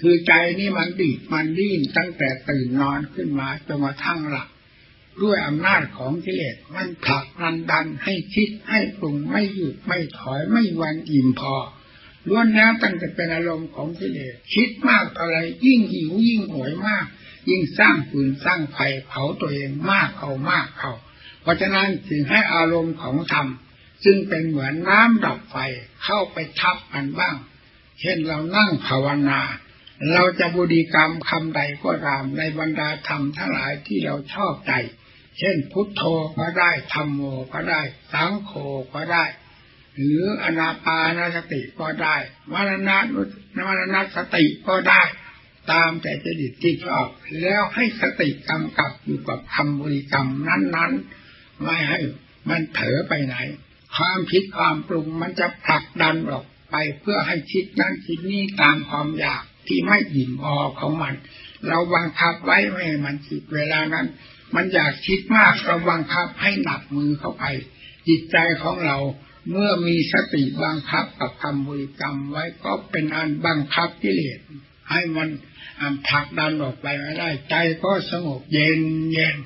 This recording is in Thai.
คือใจนี่มันดิบมันดิ้นตั้งแต่ตื่นนอนขึ้นมาจนกระทั่งหลับด้วยอำนาจของกิเลสมันผลักมันดันให้คิดให้ปรุงไม่หยุดไม่ถอยไม่วันอิ่มพอล้วนแล้วตั้งแต่เป็นอารมณ์ของกิเลสคิดมากอะไรยิ่งหิวยิ่งหวยมาก ยิ่งสร้างฟืนสร้างไฟเผาตัวเองมากเอามากเขาเพราะฉะนั้นจึงให้อารมณ์ของธรรมซึ่งเป็นเหมือนน้ำดับไฟเข้าไปทับมันบ้าง เช่นเรานั่งภาวนา เราจะบุดีกรรมคำใดก็ตามในบรรดาธรรมทั้งหลายที่เราชอบใจ เช่นพุทโธก็ได้ธรรมโมก็ได้ สังโฆก็ได้ หรืออนาปานสติก็ได้มรณะนุมรณสติก็ได้ ตามแต่จริตที่ชอบ แล้วให้สติกำกับอยู่กับคำบริกรรมนั้น ๆ ไม่ให้มันเถอไปไหน ความคิดความปรุงมันจะผลักดันออกไปเพื่อให้คิดนั้นคิดนี้ตามความอยาก ที่ไม่อิ่มออของมัน เราบังคับไว้ไม่ให้มันคิดเวลานั้น มันอยากคิดมากเราบังคับให้หนักมือเข้าไป จิตใจของเราเมื่อมีสติบังคับกับคำบริกรรมไว้ก็เป็นอันบังคับกิเลสให้มันผลักดันออกไปไม่ได้ ใจก็สงบเย็นเย็น